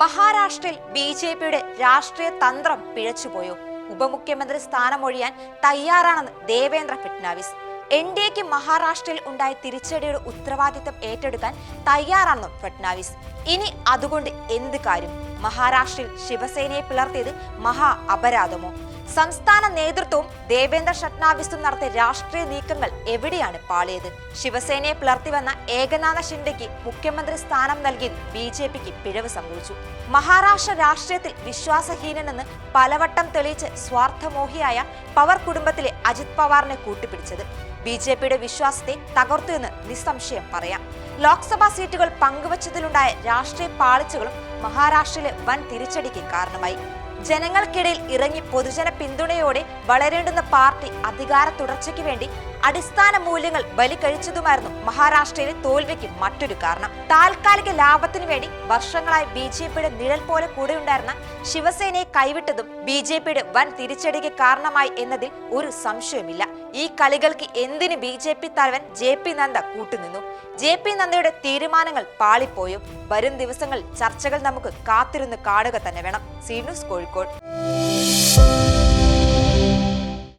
മഹാരാഷ്ട്രയിൽ B J പിയുടെ രാഷ്ട്രീയ തന്ത്രം പിഴച്ചുപോയോ? ഉപമുഖ്യമന്ത്രി സ്ഥാനമൊഴിയാൻ തയ്യാറാണെന്ന് ദേവേന്ദ്ര ഫഡ്നാവിസ്. എൻ ഡി എക്ക് മഹാരാഷ്ട്രയിൽ ഉണ്ടായ തിരിച്ചടിയുടെ ഉത്തരവാദിത്തം ഏറ്റെടുക്കാൻ തയ്യാറാണെന്നും ഫഡ്നാവിസ്. ഇനി അതുകൊണ്ട് എന്ത് കാര്യം? മഹാരാഷ്ട്രയിൽ ശിവസേനയെ പിളർത്തിയത് മഹാ അപരാധമോ? സംസ്ഥാന നേതൃത്വവും ദേവേന്ദ്ര ഷട്നാവിസും നടത്തിയ രാഷ്ട്രീയ നീക്കങ്ങൾ എവിടെയാണ് പാളിയത്? ശിവസേനയെ പിളർത്തി വന്ന ഏകനാഥ ഷിൻഡെക്ക് മുഖ്യമന്ത്രി സ്ഥാനം നൽകി ബി ജെ പിക്ക് പിഴവ് സംഭവിച്ചു. മഹാരാഷ്ട്ര രാഷ്ട്രീയത്തിൽ വിശ്വാസഹീനനെന്ന് പലവട്ടം തെളിയിച്ച് സ്വാർത്ഥമോഹിയായ പവർ കുടുംബത്തിലെ അജിത് പവാറിനെ കൂട്ടിപ്പിടിച്ചത്. ബി ജെ പിയുടെ വിശ്വാസത്തെ തകർത്തു എന്ന് നിസ്സംശയം പറയാം. ലോക്സഭാ സീറ്റുകൾ പങ്കുവച്ചതിലുണ്ടായ രാഷ്ട്രീയ പാളിച്ചകളും മഹാരാഷ്ട്രയിലെ വൻ തിരിച്ചടിക്ക് കാരണമായി. ജനങ്ങൾക്കിടയിൽ ഇറങ്ങി പൊതുജന പിന്തുണയോടെ വളരേണ്ടുന്ന പാർട്ടി അധികാര തുടർച്ചയ്ക്ക് വേണ്ടി അടിസ്ഥാന മൂല്യങ്ങൾ ബലികഴിച്ചതുമായിരുന്നു മഹാരാഷ്ട്രയിലെ തോൽവിക്ക് മറ്റൊരു കാരണം. താൽക്കാലിക ലാഭത്തിനു വേണ്ടി വർഷങ്ങളായി ബി ജെ പിയുടെ നിഴൽ പോലെ കൂടെയുണ്ടായിരുന്ന ശിവസേനയെ കൈവിട്ടതും ബി ജെ പിയുടെ വൻ തിരിച്ചടിക്ക് കാരണമായി എന്നതിൽ ഒരു സംശയമില്ല ഈ കളികൾക്ക് എന്തിന് ബി ജെ പി തലവൻ ജെ പി നന്ദ കൂട്ടുനിന്നു? ജെ പി നന്ദയുടെ തീരുമാനങ്ങൾ പാളിപ്പോയും. വരും ദിവസങ്ങളിൽ ചർച്ചകൾ നമുക്ക് കാത്തിരുന്ന് കാണുക തന്നെ വേണം. C news Kozhikode.